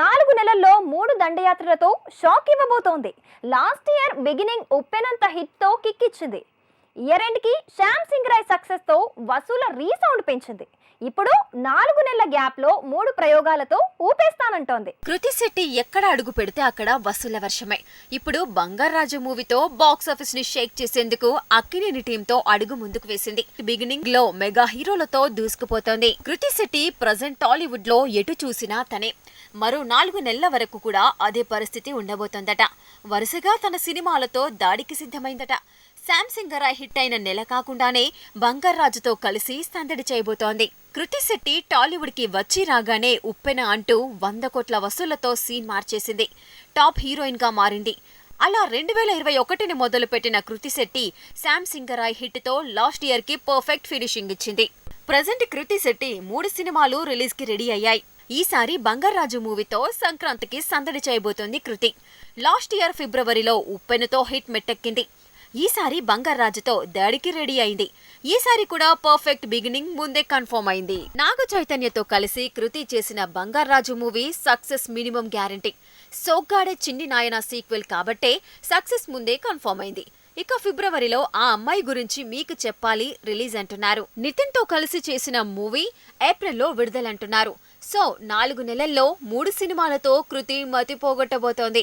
నాలుగు నెలల్లో మూడు దండయాత్రలతో షాక్ ఇవ్వబోతోంది. లాస్ట్ ఇయర్ బిగినింగ్ ఉప్పెనంత హిట్తో కిక్కిచ్చింది. ఇయర్ ఎండ్కి శ్యామ్ సింగ్ రాయ్ సక్సెస్తో వసూల రీసౌండ్ పెంచింది. ఇప్పుడు నాలుగు నెలల గ్యాప్లో మూడు ప్రయోగాలతో ఊపేస్తానంటోంది. కృతి శెట్టి ఎక్కడ అడుగు పెడితే అక్కడ వసూల వర్షమే. ఇప్పుడు బంగారాజు మూవీతో బాక్సాఫీస్ని షేక్ చేసేందుకు అక్కినేని టీంతో అడుగు ముందుకు వేసింది. బిగినింగ్లో మెగా హీరోలతో దూసుకుపోతోంది. కృతి శెట్టి ప్రజెంట్ టాలీవుడ్లో ఎటు చూసినా తనే. మరో నాలుగు నెలల వరకు కూడా అదే పరిస్థితి ఉండబోతోందట. వరుసగా తన సినిమాలతో దాడికి సిద్ధమైందట. శామ్ సింగరాయ్ హిట్ అయిన నెల కాకుండానే బంగారాజుతో కలిసి సందడి చేయబోతోంది. కృతి శెట్టి టాలీవుడ్కి వచ్చి రాగానే ఉప్పెన అంటూ వంద కోట్ల వసూళ్ళతో సీన్ మార్చేసింది. టాప్ హీరోయిన్గా మారింది. అలా రెండు వేల ఇరవై ఒకటిని మొదలుపెట్టిన కృతి శెట్టి శామ్ సింగరాయ్ హిట్తో లాస్ట్ ఇయర్కి పర్ఫెక్ట్ ఫినిషింగ్ ఇచ్చింది. ప్రజెంట్ కృతి శెట్టి మూడు సినిమాలు రిలీజ్కి రెడీ అయ్యాయి. ఈసారి బంగారాజు మూవీతో సంక్రాంతికి సందడి చేయబోతోంది కృతి. లాస్ట్ ఇయర్ ఫిబ్రవరిలో ఉప్పెనతో హిట్ మెట్టెక్కింది. ఈసారి బంగారాజుతో దాడికి రెడీ అయింది. ఈసారి కూడా పర్ఫెక్ట్ బిగినింగ్ ముందే కన్ఫర్మ్ అయింది. నాగ చైతన్యతో కలిసి కృతి చేసిన Bangarraju movie success minimum guarantee Soggade Chinni Nayana sequel కాబట్టే సక్సెస్ ముందే కన్ఫర్మ్ అయింది. ఇక ఫిబ్రవరిలో ఆ అమ్మాయి గురించి మీకు చెప్పాలి రిలీజ్ అంటున్నారు. నితిన్తో కలిసి చేసిన మూవీ ఏప్రిల్లో విడుదలంటున్నారు. సో నాలుగు నెలల్లో మూడు సినిమాలతో కృతి మతిపోగొట్టబోతోంది